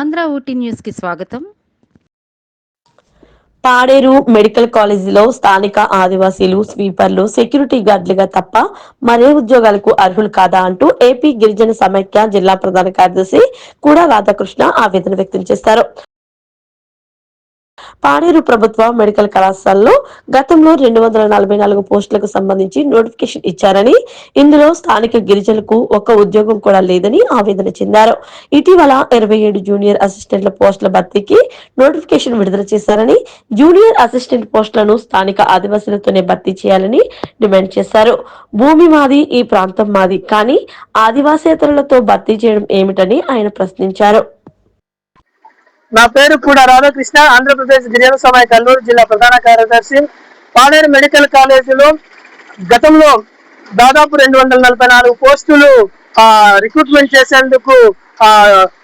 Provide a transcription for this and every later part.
ఆంధ్ర ఊటీ న్యూస్కి స్వాగతం. పాడేరు మెడికల్ కాలేజీలో స్థానిక ఆదివాసీలు స్వీపర్లు సెక్యూరిటీ గార్డులుగా తప్ప మరే ఉద్యోగాలకు అర్హులు కాదా అంటూ ఏపీ గిరిజన సమైక్య జిల్లా ప్రధాన కార్యదర్శి కూడా రాధాకృష్ణ ఆవేదన వ్యక్తం చేశారు పాడేరు ప్రభుత్వ మెడికల్ కళాశాలలో గతంలో రెండు వందల నలభై నాలుగు పోస్టులకు సంబంధించి నోటిఫికేషన్ ఇచ్చారని ఇందులో స్థానిక గిరిజనులకు ఒక్క ఉద్యోగం కూడా లేదని ఆవేదన చెందారు. ఇటీవల ఇరవై ఏడు జూనియర్ అసిస్టెంట్ల పోస్టుల భర్తీకి నోటిఫికేషన్ విడుదల చేశారని జూనియర్ అసిస్టెంట్ పోస్టులను స్థానిక ఆదివాసులతోనే భర్తీ చేయాలని డిమాండ్ చేశారు. భూమి మాది ఈ ప్రాంతం మాది కానీ ఆదివాసేతరులతో భర్తీ చేయడం ఏమిటని ఆయన ప్రశ్నించారు. నా పేరు కూడా రాధాకృష్ణ ఆంధ్రప్రదేశ్ గిరిజన సమయ కల్లూరు జిల్లా ప్రధాన కార్యదర్శి. పాడేరు మెడికల్ కాలేజీలో గతంలో దాదాపు రెండు వందల నలభై నాలుగు పోస్టులు ఆ, రిక్రూట్మెంట్ చేసేందుకు ఆ,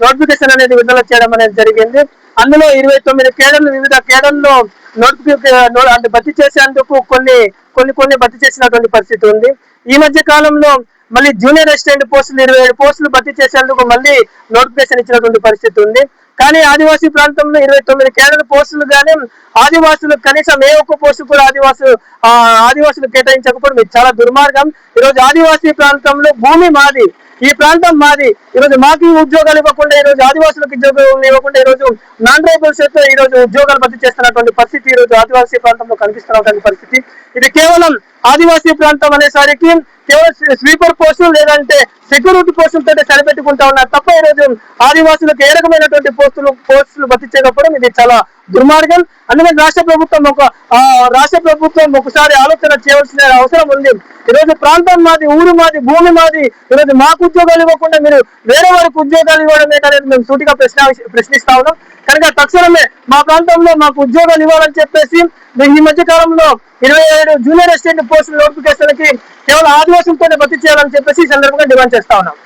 నోటిఫికేషన్ అనేది విడుదల చేయడం అనేది జరిగింది. అందులో ఇరవై తొమ్మిది కేడర్లు వివిధ కేడర్లో నోటిఫికేషన్ అంటే భర్తీ చేసేందుకు కొన్ని కొన్ని కొన్ని భర్తీ చేసినటువంటి పరిస్థితి ఉంది. ఈ మధ్య కాలంలో మళ్ళీ జూనియర్ అసిస్టెంట్ పోస్టులు ఇరవై ఏడు పోస్టులు భర్తీ చేసేందుకు మళ్ళీ నోటిఫికేషన్ ఇచ్చినటువంటి పరిస్థితి ఉంది. కానీ ఆదివాసీ ప్రాంతంలో ఇరవై తొమ్మిది కేంద్ర పోస్టులు కానీ ఆదివాసులు కనీసం ఏ ఒక్క పోస్టు కూడా ఆదివాసులు ఆ, ఆదివాసులు కేటాయించకపోవడం ఇది చాలా దుర్మార్గం. ఈరోజు ఆదివాసీ ప్రాంతంలో భూమి మాది. ఈ ప్రాంతం మాది. ఈరోజు మాకు ఉద్యోగాలు ఇవ్వకుండా ఈ రోజు ఆదివాసులకు ఉద్యోగాలు ఇవ్వకుండా ఈ రోజు నాన్ ట్రైబల్స్తో ఈ ఉద్యోగాలు భర్తీ చేస్తున్నటువంటి పరిస్థితి ఈ రోజు ఆదివాసీ ప్రాంతంలో కనిపిస్తున్నటువంటి పరిస్థితి. ఇది కేవలం ఆదివాసీ ప్రాంతం అనేసరికి కేవలం స్వీపర్ పోస్టులు లేదంటే సెక్యూరిటీ పోస్టులతో సరిపెట్టుకుంటా ఉన్నారు. తప్ప ఈ రోజు ఆదివాసులకు ఏ రకమైనటువంటి పోస్టులు పోస్టులు భర్తీ చేయకపోవడం ఇది చాలా దుర్మార్గం. అందుకని రాష్ట్ర ప్రభుత్వం ఒక రాష్ట్ర ప్రభుత్వం ఒకసారి ఆలోచన చేయవలసిన అవసరం ఉంది. ఈరోజు ప్రాంతం మాది ఊరు మాది భూమి మాది ఈరోజు మాకు ఉద్యోగాలు ఇవ్వకుండా మీరు వేరే వారికి ఉద్యోగాలు ఇవ్వడమే అనేది మేము సూటిగా ప్రశ్న ప్రశ్నిస్తా ఉన్నాం. కనుక తక్షణమే మా ప్రాంతంలో మాకు ఉద్యోగాలు ఇవ్వాలని చెప్పేసి ఈ మధ్య కాలంలో ఇరవై ఏడు జూనియర్ అసిస్టెంట్ పోస్టుల నోటిఫికేషన్కి కేవలం ఆదివాసంతోనే భర్తీ చేయాలని చెప్పేసి ఈ సందర్భంగా డిమాండ్ చేస్తా ఉన్నాం.